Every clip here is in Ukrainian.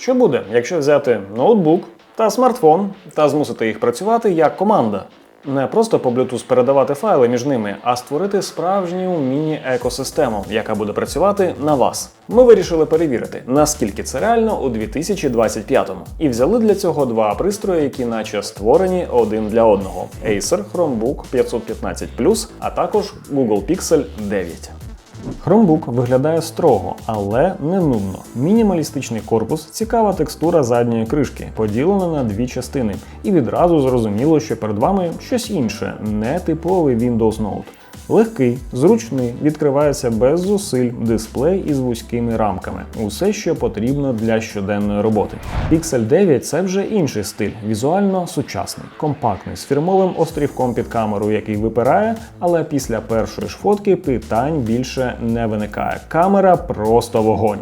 Що буде, якщо взяти ноутбук та смартфон та змусити їх працювати як команда? Не просто по Bluetooth передавати файли між ними, а створити справжню міні-екосистему, яка буде працювати на вас. Ми вирішили перевірити, наскільки це реально у 2025-му. І взяли для цього два пристрої, які наче створені один для одного: Acer Chromebook 515 а також Google Pixel 9. Chromebook виглядає строго, але не нудно. Мінімалістичний корпус, цікава текстура задньої кришки, поділена на дві частини, і відразу зрозуміло, що перед вами щось інше, не типовий Windows Note. Легкий, зручний, відкривається без зусиль, дисплей із вузькими рамками. Усе, що потрібно для щоденної роботи. Pixel 9 це вже інший стиль, візуально сучасний, компактний, з фірмовим острівком під камеру, який випирає, але після першої ж фотки питань більше не виникає. Камера просто вогонь.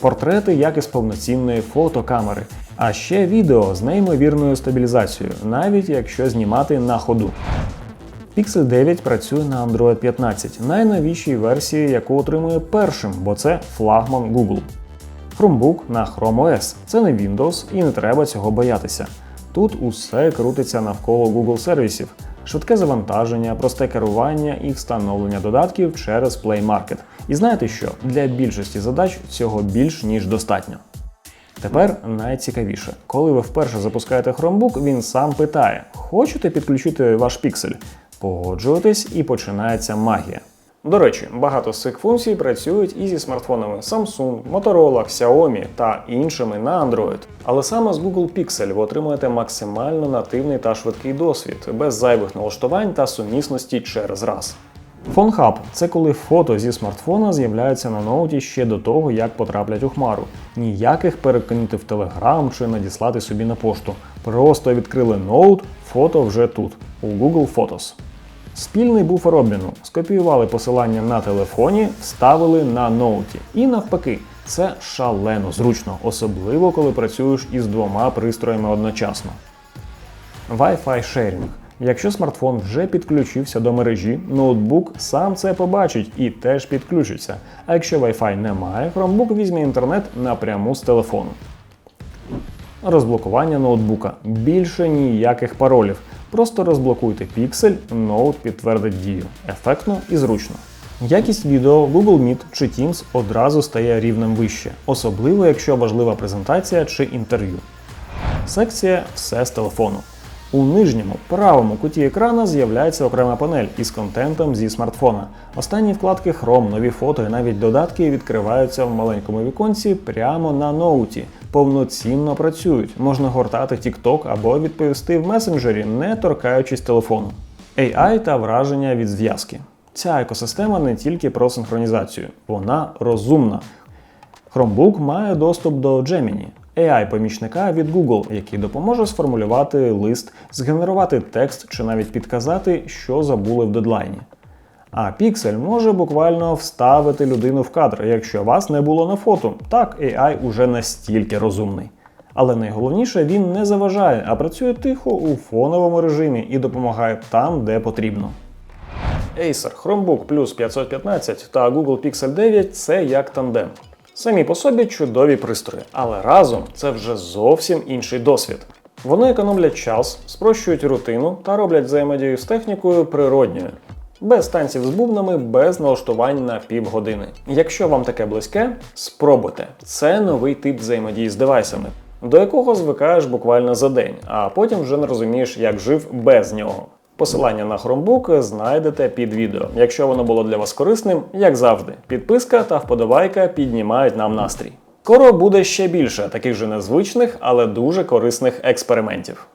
Портрети як із повноцінної фотокамери, а ще відео з неймовірною стабілізацією, навіть якщо знімати на ходу. Pixel 9 працює на Android 15, найновішій версії, яку отримує першим, бо це флагман Google. Chromebook на Chrome OS. Це не Windows і не треба цього боятися. Тут усе крутиться навколо Google сервісів, швидке завантаження, просте керування і встановлення додатків через Play Market. І знаєте що? Для більшості задач цього більш ніж достатньо. Тепер найцікавіше, коли ви вперше запускаєте Chromebook, він сам питає: хочете підключити ваш піксель? Погоджуєтесь і починається магія. До речі, багато з цих функцій працюють і зі смартфонами Samsung, Motorola, Xiaomi та іншими на Android. Але саме з Google Pixel ви отримуєте максимально нативний та швидкий досвід, без зайвих налаштувань та сумісності через раз. Phone це коли фото зі смартфона з'являються на ноуті ще до того, як потраплять у хмару. Ніяких перекинути в Telegram чи надіслати собі на пошту. Просто відкрили ноут, фото вже тут, у Google Photos. Спільний буфер обміну. Скопіювали посилання на телефоні, вставили на ноуті. І навпаки, це шалено зручно, особливо коли працюєш із двома пристроями одночасно. Wi-Fi шерінг. Якщо смартфон вже підключився до мережі, ноутбук сам це побачить і теж підключиться. А якщо Wi-Fi немає, Chromebook візьме інтернет напряму з телефону. Розблокування ноутбука. Більше ніяких паролів. Просто розблокуйте піксель, ноут підтвердить дію. Ефектно і зручно. Якість відео Google Meet чи Teams одразу стає рівнем вище, особливо якщо важлива презентація чи інтерв'ю. Секція Все з телефону. У нижньому правому куті екрана з'являється окрема панель із контентом зі смартфона. Останні вкладки Chrome, нові фото і навіть додатки відкриваються в маленькому віконці прямо на ноуті. Повноцінно працюють. Можна гортати TikTok або відповісти в месенджері, не торкаючись телефону. AI та враження від зв'язки. Ця екосистема не тільки про синхронізацію, вона розумна. Chromebook має доступ до Gemini, AI-помічника від Google, який допоможе сформулювати лист, згенерувати текст чи навіть підказати, що забули в дедлайні. А Pixel може буквально вставити людину в кадр, якщо вас не було на фото. Так, AI уже настільки розумний. Але найголовніше він не заважає, а працює тихо у фоновому режимі і допомагає там, де потрібно. Acer Chromebook Plus 515 та Google Pixel 9 це як тандем. Самі по собі чудові пристрої, але разом це вже зовсім інший досвід. Вони економлять час, спрощують рутину та роблять взаємодію з технікою природньою. Без танців з бубнами, без налаштувань на півгодини. Якщо вам таке близьке, спробуйте. Це новий тип взаємодії з девайсами, до якого звикаєш буквально за день, а потім вже не розумієш, як жив без нього. Посилання на Chromebook знайдете під відео. Якщо воно було для вас корисним, як завжди, підписка та вподобайка піднімають нам настрій. Скоро буде ще більше таких же незвичних, але дуже корисних експериментів.